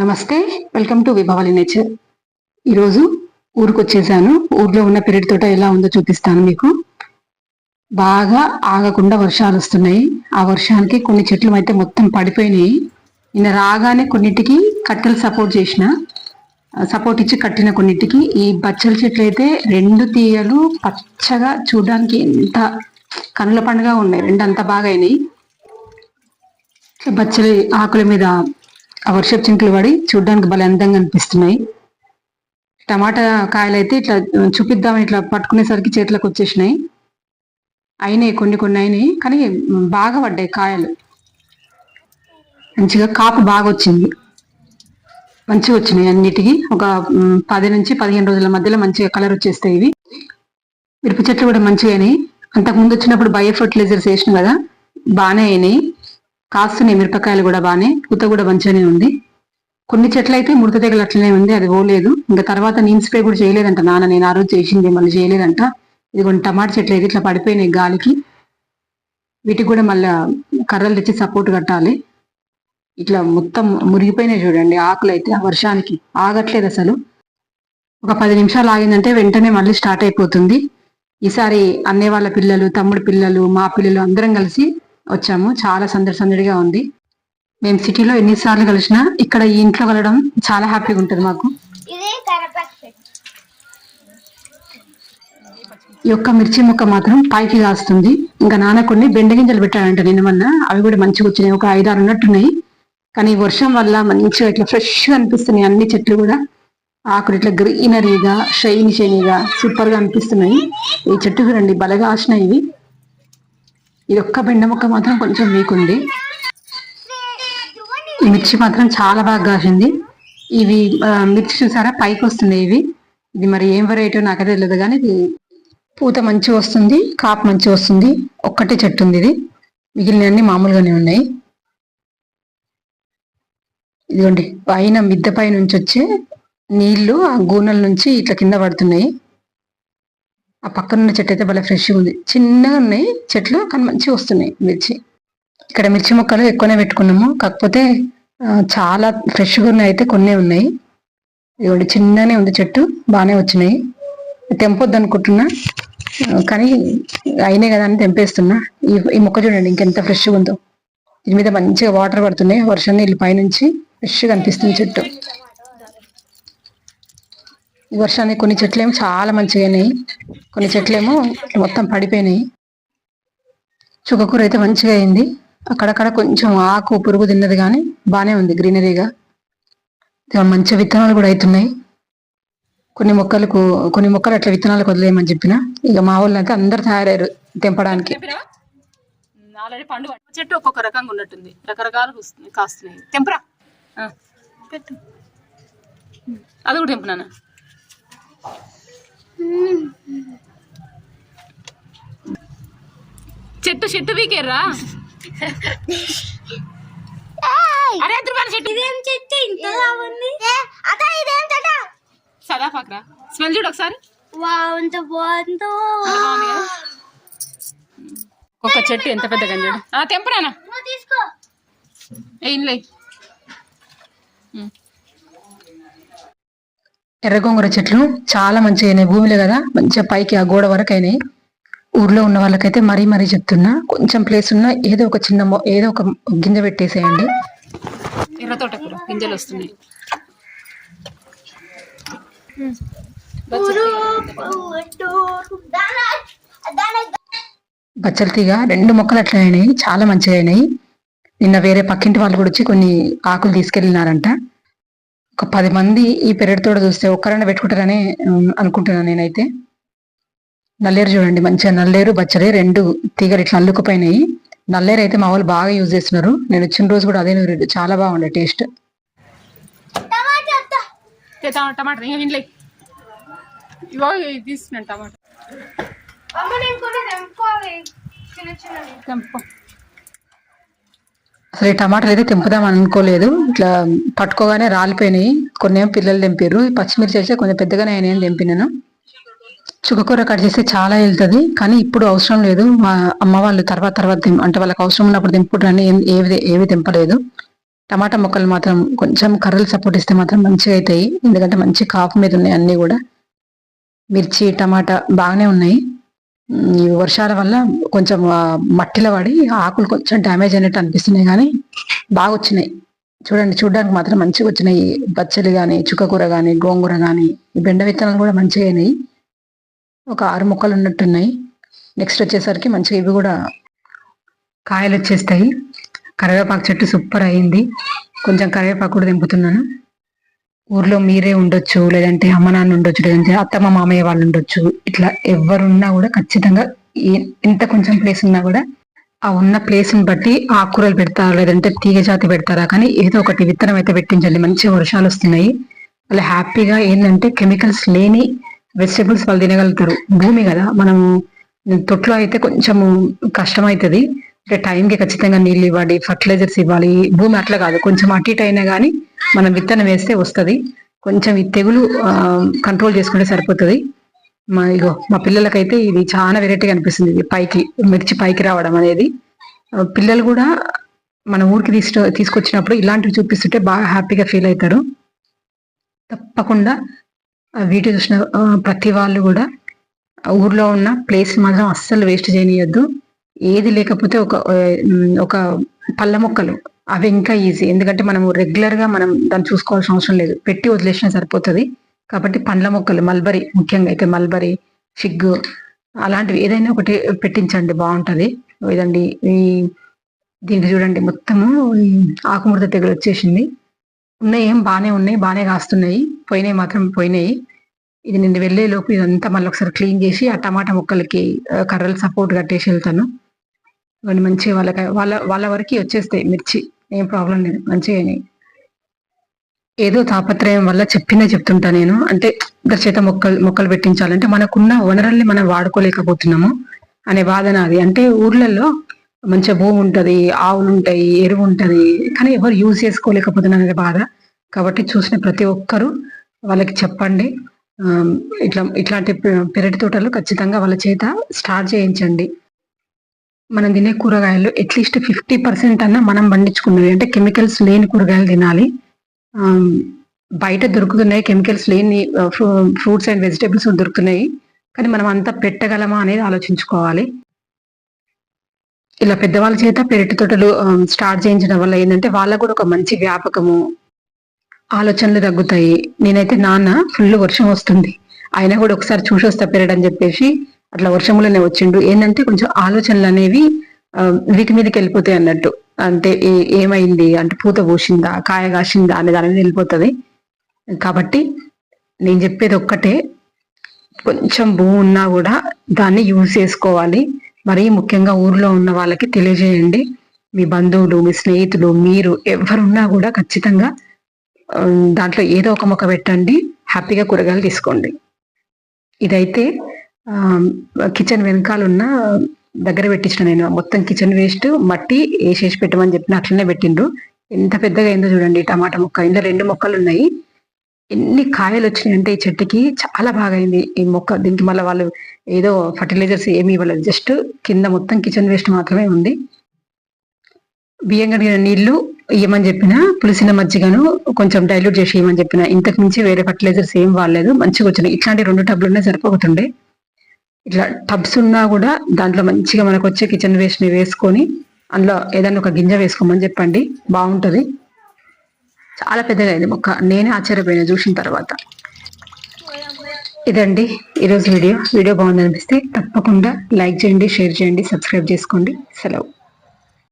నమస్తే welcome to విభావలి nature. ఈరోజు ఊరికి వచ్చేసాను ఊర్లో ఉన్న పెరటి తోట ఎలా ఉందో చూపిస్తాను మీకు. బాగా ఆగకుండా వర్షాలు వస్తున్నాయి. ఆ వర్షానికి కొన్ని చెట్లు అయితే మొత్తం పడిపోయినాయి. నిన్న రాగానే కొన్నిటికి కట్టెలు సపోర్ట్ చేసిన సపోర్ట్ ఇచ్చి కట్టిన కొన్నిటికి ఈ బచ్చల చెట్లు అయితే రెండు తీగలు పచ్చగా చూడడానికి ఎంత కనుల పండుగ ఉన్నాయి. రెండు అంత బాగా అయినాయి బచ్చలి ఆకుల మీద ఆ వర్షపు చింకలు పడి చూడడానికి భలే అందంగా అనిపిస్తున్నాయి. టమాటా కాయలు అయితే ఇట్లా చూపిద్దామని ఇట్లా పట్టుకునేసరికి చేతులకు వచ్చేసినాయి. అయినాయి కొన్ని కొన్ని అయినాయి కానీ బాగా పడ్డాయి కాయలు. మంచిగా కాపు బాగా వచ్చింది. మంచిగా వచ్చినాయి అన్నిటికీ. ఒక పది నుంచి పదిహేను రోజుల మధ్యలో మంచిగా కలర్ వచ్చేస్తాయి ఇవి. మిరప చెట్లు కూడా మంచిగా అయినాయి. అంతకు ముందు వచ్చినప్పుడు బయో ఫర్టిలైజర్స్ వేసిన కదా బాగానే అయినాయి. కాస్తున్నాయి మిరపకాయలు కూడా బాగానే పూత కూడా మంచిగానే ఉంది. కొన్ని చెట్లు అయితే ముడత తెగలు అట్లనే ఉంది అది పోలేదు. ఇంకా తర్వాత నీమ్ స్ప్రే కూడా చేయలేదంట నాన్న నేను ఆ రోజు చేసింది మళ్ళీ చేయలేదంట. ఇది కొన్ని టమాటా చెట్లు అయితే ఇట్లా పడిపోయినాయి గాలికి. వీటికి కూడా మళ్ళీ కర్రలు తెచ్చి సపోర్ట్ కట్టాలి. ఇట్లా మొత్తం మురిగిపోయినాయి చూడండి ఆకులు అయితే ఆ వర్షానికి. ఆగట్లేదు అసలు. ఒక పది నిమిషాలు ఆగిందంటే వెంటనే మళ్ళీ స్టార్ట్ అయిపోతుంది. ఈసారి అన్నయ్య వాళ్ళ పిల్లలు తమ్ముడు పిల్లలు మా పిల్లలు అందరం కలిసి వచ్చాము. చాలా సందడి సందడిగా ఉంది. మేము సిటీలో ఎన్నిసార్లు కలిసినా ఇక్కడ ఈ ఇంట్లో కలవడం చాలా హ్యాపీగా ఉంటుంది మాకు. ఈ యొక్క మిర్చి ముక్క మాత్రం పైకి కాస్తుంది. ఇంకా నాన్న కొన్ని బెండ గింజలు పెట్టాడంట నిన్న మొన్న. అవి కూడా మంచిగా వచ్చినాయి. ఒక ఐదారు ఉన్నట్టున్నాయి కానీ వర్షం వల్ల మంచిగా ఇట్లా ఫ్రెష్గా అనిపిస్తున్నాయి అన్ని చెట్లు కూడా. ఆకులు ఇట్లా గ్రీనరీగా షైనీ షైనీగా సూపర్గా అనిపిస్తున్నాయి. ఈ చెట్టు చూడండి బలగా ఆసినాయి ఇవి. ఇది ఒక్క బెండ ముక్క మాత్రం కొంచెం వీక్ ఉంది ఈ మిర్చి మాత్రం చాలా బాగా కాసింది. ఇవి మిర్చి చూసారా? పైకి వస్తున్నాయి ఇవి. ఇది మరి ఏం వెరైటీ నాకైతే తెలియదు కానీ ఇది పూత మంచిగా వస్తుంది కాపు మంచిగా వస్తుంది. ఒక్కటే చెట్టు ఉంది ఇది. మిగిలినవన్నీ మామూలుగానే ఉన్నాయి. ఇదిగోండి పైన మిద్దె పై నుంచి వచ్చే నీళ్ళు ఆ గూనెల నుంచి ఇట్లా కింద పడుతున్నాయి. ఆ పక్కన ఉన్న చెట్టు అయితే భలే ఫ్రెష్గా ఉంది. చిన్నగా ఉన్నాయి. చెట్లు కానీ మంచిగా వస్తున్నాయి. మిర్చి. ఇక్కడ మిర్చి మొక్కలు ఎక్కువనే పెట్టుకున్నాము. కాకపోతే చాలా ఫ్రెష్గా ఉన్నాయి. అయితే కొన్ని ఉన్నాయి. ఇదిగోండి చిన్ననే ఉంది చెట్టు. బాగానే వచ్చినాయి. తెంపొద్దు అనుకుంటున్నా. కానీ అయినాయి కదా అని తెంపేస్తున్నా. ఈ ఈ మొక్క చూడండి ఇంకెంత ఫ్రెష్గా ఉందో. దీని మీద మంచిగా వాటర్ పడుతున్నాయి. వర్షం నీళ్ళు పైనుంచి ఫ్రెష్గా అనిపిస్తుంది చెట్టు. ఈ వర్షానికి కొన్ని చెట్లు ఏమో చాలా మంచిగా అయినాయి కొన్ని చెట్లేమో మొత్తం పడిపోయినాయి. చుక్కకూర అయితే మంచిగా అయింది అక్కడక్కడ కొంచెం ఆకు పురుగు తిన్నది కానీ బాగానే ఉంది గ్రీనరీగా. ఇక మంచి విత్తనాలు కూడా అవుతున్నాయి కొన్ని మొక్కలకు కొన్ని మొక్కలు అట్లా విత్తనాలు వదిలేయమని చెప్పిన. ఇక మా వాళ్ళు అయితే అందరు తయారయ్యారు తెంపడానికి. ఆల్రెడీ పండు చెట్టు ఒక్కొక్క రకంగా ఉన్నట్టుంది. రకరకాలు కాస్తున్నాయి. తెంపరా. పెట్టు. అది కూడా తెంపునా చెట్టు చెట్టు వీకేర్రా అరే ధ్రువాన చెట్టు. ఇదేం చెట్టు? ఇంతలా ఉంది? అదా ఇదేం చెట్ట? సదా పక్కరా స్మెల్ చూడు ఒకసారి. వావ్ ఎంత బాగుందో. ఒక్కొక్క చెట్టు ఎంత పెద్దగా చూడు. ఆ, తెంపురానా. తీసుకో. ఏం ఎర్రగొంగర చెట్లు చాలా మంచిగా అయినాయి భూమిలో కదా మంచిగా పైకి ఆ గోడ వరకు అయినాయి. ఊర్లో ఉన్న వాళ్ళకైతే మరీ మరీ చెప్తున్నా కొంచెం ప్లేస్ ఉన్నా ఏదో ఒక చిన్న ఏదో ఒక గింజ పెట్టేసేయండి. ఎర్ర తోటకూర గింజలు వస్తున్నాయి. బచ్చల తీగ రెండు మొక్కలు అట్లా అయినాయి చాలా మంచిగా అయినాయి. నిన్న వేరే పక్కింటి వాళ్ళు కూడా వచ్చి కొన్ని ఆకులు తీసుకెళ్ళినారంట. ఒక పది మంది ఈ పెరటి తోట చూస్తే ఒక్కరైనా పెట్టుకుంటారని అనుకుంటున్నాను నేనైతే. నల్లేరు చూడండి మంచిగా నల్లేరు బచ్చలే రెండు తీగలు ఇట్లా అల్లుకుపోయినాయి. నల్లేరు అయితే మా వాళ్ళు బాగా యూజ్ చేస్తున్నారు. నేను వచ్చిన రోజు కూడా అదే నూరేడు. చాలా బాగుండే టేస్ట్. టమాటా ఇవో తీసుకున్నాను చిన్న అసలు ఈ టమాటాలు అయితే తెంపుదాం అనుకోలేదు. ఇట్లా పట్టుకోగానే రాలిపోయినాయి. కొన్ని ఏమో పిల్లలు తెంపారు ఈ పచ్చిమిర్చి అయితే కొంచెం పెద్దగానే ఆయన ఏం తెంపినాను. చుక్కకూర కట్ చేస్తే చాలా వెళ్తుంది. కానీ ఇప్పుడు అవసరం లేదు. మా అమ్మ వాళ్ళు తర్వాత తర్వాత అంటే వాళ్ళకి అవసరం ఉన్నప్పుడు తెంపుకుంటారని ఏవి ఏవి తెంపలేదు. టమాటా మొక్కలు మాత్రం కొంచెం కర్రలు సపోర్ట్ ఇస్తే మాత్రం మంచిగా అవుతాయి ఎందుకంటే మంచి కాపు మీద ఉన్నాయి అన్నీ కూడా. మిర్చి టమాటా బాగానే ఉన్నాయి. వర్షాల వల్ల కొంచెం మట్టిలో పడి ఆకులు కొంచెం డ్యామేజ్ అయినట్టు అనిపిస్తున్నాయి కానీ బాగా వచ్చినాయి చూడండి చూడడానికి మాత్రం మంచిగా వచ్చినాయి బచ్చలు కానీ చుక్కకూర కానీ గోంగూర కానీ ఈ బెండ విత్తనాలు కూడా మంచిగా అయినాయి. ఒక ఆరు మొక్కలు ఉన్నట్టున్నాయి. నెక్స్ట్ వచ్చేసరికి మంచిగా ఇవి కూడా కాయలు వచ్చేస్తాయి కరివేపాకు చెట్టు సూపర్ అయింది. కొంచెం కరివేపాకు కూడా దింపుతున్నాను. ఊర్లో మీరే ఉండొచ్చు లేదంటే అమ్మ నాన్న ఉండొచ్చు లేదంటే అత్తమ్మ మామయ్య వాళ్ళు ఉండొచ్చు. ఇట్లా ఎవరున్నా కూడా ఖచ్చితంగా ఎంత కొంచెం ప్లేస్ ఉన్నా కూడా ఆ ఉన్న ప్లేస్ని బట్టి ఆకుకూరలు పెడతారా లేదంటే తీగ జాతి పెడతారా కానీ ఏదో ఒకటి విత్తనం అయితే పెట్టించండి. మంచి వర్షాలు వస్తున్నాయి. వాళ్ళు హ్యాపీగా ఏంటంటే కెమికల్స్ లేని వెజిటబుల్స్ వాళ్ళు తినగలుగుతారు. భూమి కదా మనం తొట్లో అయితే కొంచెము కష్టం అవుతుంది. అంటే టైంకి ఖచ్చితంగా నీళ్ళు ఇవ్వాలి ఫర్టిలైజర్స్ ఇవ్వాలి భూమి అట్లా కాదు. కొంచెం అటు ఇటు అయినా కానీ మనం విత్తనం వేస్తే వస్తుంది. కొంచెం ఈ తెగులు కంట్రోల్ చేసుకుంటే సరిపోతుంది. మా ఇగో మా పిల్లలకైతే ఇది చాలా వెరైటీగా అనిపిస్తుంది. ఇది పైకి మిర్చి పైకి రావడం అనేది. పిల్లలు కూడా మన ఊరికి తీసు తీసుకొచ్చినప్పుడు ఇలాంటివి చూపిస్తుంటే బాగా హ్యాపీగా ఫీల్ అవుతారు. తప్పకుండా వీటి చూసిన ప్రతి వాళ్ళు కూడా ఊర్లో ఉన్న ప్లేస్ మాత్రం అస్సలు వేస్ట్ చేయనియద్దు. ఏది లేకపోతే ఒక ఒక పళ్ళ మొక్కలు. అవి ఇంకా ఈజీ. ఎందుకంటే మనం రెగ్యులర్గా మనం దాన్ని చూసుకోవాల్సిన అవసరం లేదు. పెట్టి వదిలేసినా సరిపోతుంది. కాబట్టి పండ్ల మొక్కలు మల్బరీ ముఖ్యంగా అయితే మల్బరీ ఫిగ్ అలాంటివి ఏదైనా ఒకటి పెట్టించండి బాగుంటుంది. ఇదండి ఈ దీనికి చూడండి మొత్తము ఆకుముడత తెగులు వచ్చేసింది. ఉన్నాయి ఏం బాగానే ఉన్నాయి బాగానే కాస్తున్నాయి. పోయినాయి మాత్రం పోయినాయి. ఇది నేను వెళ్ళే లోపు ఇదంతా మళ్ళీ ఒకసారి క్లీన్ చేసి ఆ టమాటా మొక్కలకి కర్రలు సపోర్ట్ కట్టేసి వెళ్తాను. ఇవన్నీ మంచిగా వాళ్ళకి వాళ్ళ వాళ్ళ వరకు వచ్చేస్తాయి మిర్చి. ఏం ప్రాబ్లం లేదు. మంచిగా ఏదో తాపత్రయం వల్ల చెప్పిందే చెప్తుంటా నేను. అంటే ఇద్దరు చేత మొక్కలు మొక్కలు పెట్టించాలంటే మనకున్న వనరుల్ని మనం వాడుకోలేకపోతున్నాము అనే బాధ నాది. అంటే ఊర్లలో మంచిగా భూమి ఉంటది ఆవులు ఉంటాయి ఎరువు ఉంటది కానీ ఎవరు యూజ్ చేసుకోలేకపోతున్నారు అనే బాధ. కాబట్టి చూసిన ప్రతి ఒక్కరూ వాళ్ళకి చెప్పండి. ఇట్లా ఇట్లాంటి పెరటి తోటలు ఖచ్చితంగా వాళ్ళ చేత స్టార్ట్ చేయించండి. మనం తినే కూరగాయలు అట్లీస్ట్ ఫిఫ్టీ పర్సెంట్ అన్నా మనం పండించుకున్నవి. అంటే కెమికల్స్ లేని కూరగాయలు తినాలి. బయట దొరుకుతున్నాయి కెమికల్స్ లేని ఫ్రూట్స్ అండ్ వెజిటేబుల్స్ దొరుకుతున్నాయి. కానీ మనం అంతా పెట్టగలమా అనేది ఆలోచించుకోవాలి. ఇలా పెద్దవాళ్ళ చేత పెరటి తోటలు స్టార్ట్ చేయించడం వల్ల ఏంటంటే వాళ్ళకు కూడా ఒక మంచి వ్యాపకము ఆలోచనలు తగ్గుతాయి. నేనైతే నాన్న ఫుల్ వర్షం వస్తుంది. అయినా కూడా ఒకసారి చూసి వస్తా పెరడని చెప్పేసి అట్లా వర్షంలోనే వచ్చిండు ఏంటంటే కొంచెం ఆలోచనలు అనేవి వీటి మీదకి వెళ్ళిపోతాయి అన్నట్టు. అంటే ఏ- ఏమైంది? అంటే పూత పూసిందా? కాయ కాసిందా? అనే దాని మీద వెళ్ళిపోతుంది. కాబట్టి నేను చెప్పేది ఒక్కటే. కొంచెం భూమి ఉన్నా కూడా దాన్ని యూజ్ చేసుకోవాలి. మరీ ముఖ్యంగా ఊర్లో ఉన్న వాళ్ళకి తెలియజేయండి. మీ బంధువులు మీ స్నేహితులు మీరు ఎవరున్నా కూడా ఖచ్చితంగా దాంట్లో ఏదో ఒక మొక్క పెట్టండి. హ్యాపీగా కూరగాయలు తీసుకోండి. ఇదైతే కిచెన్ వెనకాల ఉన్న దగ్గర పెట్టించిన నేను. మొత్తం కిచెన్ వేస్ట్ మట్టి వేసేసి పెట్టమని చెప్పిన అట్లనే పెట్టిండ్రు. ఎంత పెద్దగా అయిందో చూడండి టమాటా మొక్క. ఇందులో రెండు మొక్కలు ఉన్నాయి. ఎన్ని కాయలు వచ్చినాయి అంటే ఈ చెట్టుకి చాలా బాగా అయింది ఈ మొక్క. దీనికి మళ్ళీ వాళ్ళు ఏదో ఫర్టిలైజర్స్ ఏమి ఇవ్వలేదు. జస్ట్ కింద మొత్తం కిచెన్ వేస్ట్ మాత్రమే ఉంది. బియ్యం కడిగిన నీళ్ళు ఇవ్వమని చెప్పిన పులిసిన మజ్జిగను కొంచెం డైల్యూట్ చేసి ఇవ్వమని చెప్పిన. ఇంతకు మించి వేరే ఫర్టిలైజర్స్ ఏం వాడలేదు. మంచిగా వచ్చినాయి. ఇట్లాంటి రెండు టబ్లునే సరిపోతుండే. ఇట్లా టబ్స్ ఉన్నా కూడా దాంట్లో మంచిగా మనకు వచ్చే కిచెన్ వేస్ట్ని వేసుకొని అందులో ఏదైనా ఒక గింజ వేసుకోమని చెప్పండి. బాగుంటది. చాలా పెద్దగా అయింది మొక్క. నేనే ఆశ్చర్యపోయినా చూసిన తర్వాత. ఇదండి ఈరోజు వీడియో. వీడియో బాగుంది అనిపిస్తే తప్పకుండా లైక్ చేయండి షేర్ చేయండి సబ్స్క్రైబ్ చేసుకోండి. సెలవు.